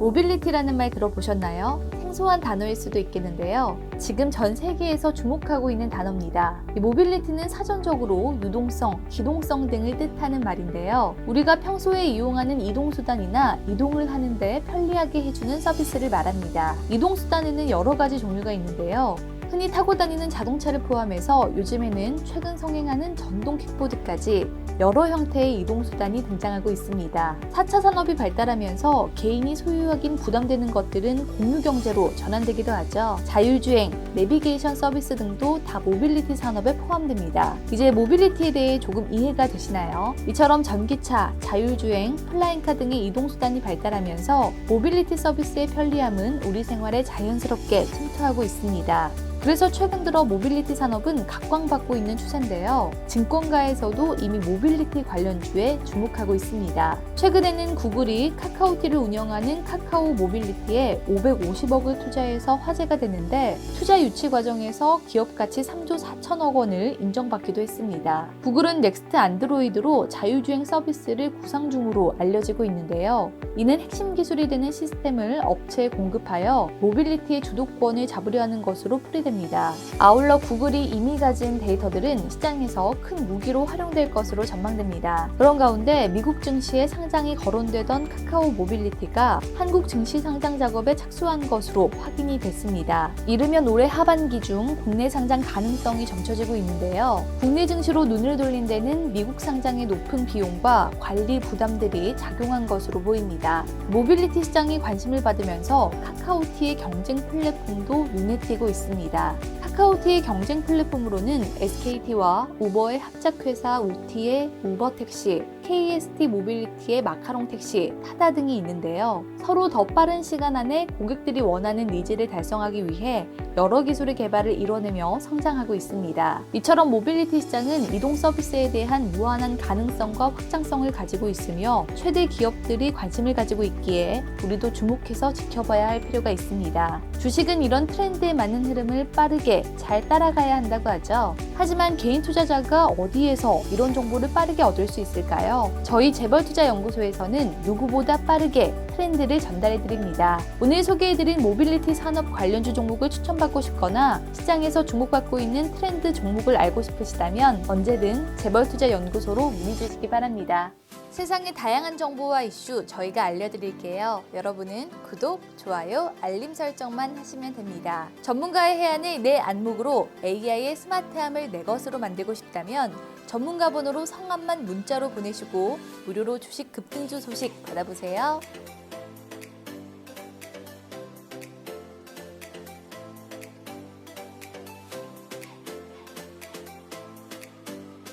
모빌리티라는 말 들어보셨나요? 생소한 단어일 수도 있겠는데요. 지금 전 세계에서 주목하고 있는 단어입니다. 이 모빌리티는 사전적으로 유동성, 기동성 등을 뜻하는 말인데요. 우리가 평소에 이용하는 이동수단이나 이동을 하는데 편리하게 해주는 서비스를 말합니다. 이동수단에는 여러 가지 종류가 있는데요. 흔히 타고 다니는 자동차를 포함해서 요즘에는 최근 성행하는 전동 킥보드까지 여러 형태의 이동수단이 등장하고 있습니다. 4차 산업이 발달하면서 개인이 소유하긴 부담되는 것들은 공유 경제로 전환되기도 하죠. 자율주행, 내비게이션 서비스 등도 다 모빌리티 산업에 포함됩니다. 이제 모빌리티에 대해 조금 이해가 되시나요? 이처럼 전기차, 자율주행, 플라잉카 등의 이동수단이 발달하면서 모빌리티 서비스의 편리함은 우리 생활에 자연스럽게 침투하고 있습니다. 그래서 최근 들어 모빌리티 산업은 각광받고 있는 추세인데요. 증권가에서도 이미 모빌리티 관련주에 주목하고 있습니다. 최근에는 구글이 카카오티를 운영하는 카카오 모빌리티에 550억을 투자해서 화제가 됐는데 투자 유치 과정에서 기업 가치 3조 4천억 원을 인정받기도 했습니다. 구글은 넥스트 안드로이드로 자율주행 서비스를 구상 중으로 알려지고 있는데요. 이는 핵심 기술이 되는 시스템을 업체에 공급하여 모빌리티의 주도권을 잡으려 하는 것으로 풀이됩니다. 아울러 구글이 이미 가진 데이터들은 시장에서 큰 무기로 활용될 것으로 전망됩니다. 그런 가운데 미국 증시에 상장이 거론되던 카카오 모빌리티가 한국 증시 상장 작업에 착수한 것으로 확인이 됐습니다. 이르면 올해 하반기 중 국내 상장 가능성이 점쳐지고 있는데요. 국내 증시로 눈을 돌린 데는 미국 상장의 높은 비용과 관리 부담들이 작용한 것으로 보입니다. 모빌리티 시장이 관심을 받으면서 카카오티의 경쟁 플랫폼도 눈에 띄고 있습니다. 카카오티의 경쟁 플랫폼으로는 SKT와 우버의 합작회사 우티의 우버 택시, KST 모빌리티의 마카롱 택시, 타다 등이 있는데요. 서로 더 빠른 시간 안에 고객들이 원하는 니즈를 달성하기 위해 여러 기술의 개발을 이뤄내며 성장하고 있습니다. 이처럼 모빌리티 시장은 이동 서비스에 대한 무한한 가능성과 확장성을 가지고 있으며 최대 기업들이 관심을 가지고 있기에 우리도 주목해서 지켜봐야 할 필요가 있습니다. 주식은 이런 트렌드에 맞는 흐름을 빠르게 잘 따라가야 한다고 하죠. 하지만 개인 투자자가 어디에서 이런 정보를 빠르게 얻을 수 있을까요? 저희 재벌투자연구소에서는 누구보다 빠르게 트렌드를 전달해 드립니다. 오늘 소개해 드린 모빌리티 산업 관련주 종목을 추천받고 싶거나 시장에서 주목받고 있는 트렌드 종목을 알고 싶으시다면 언제든 재벌투자연구소로 문의 주시기 바랍니다. 세상의 다양한 정보와 이슈 저희가 알려드릴게요. 여러분은 구독, 좋아요, 알림 설정만 하시면 됩니다. 전문가의 해안을 내 안목으로 AI의 스마트함을 내 것으로 만들고 싶다면 전문가 번호로 성함만 문자로 보내시고 무료로 주식 급등주 소식 받아보세요.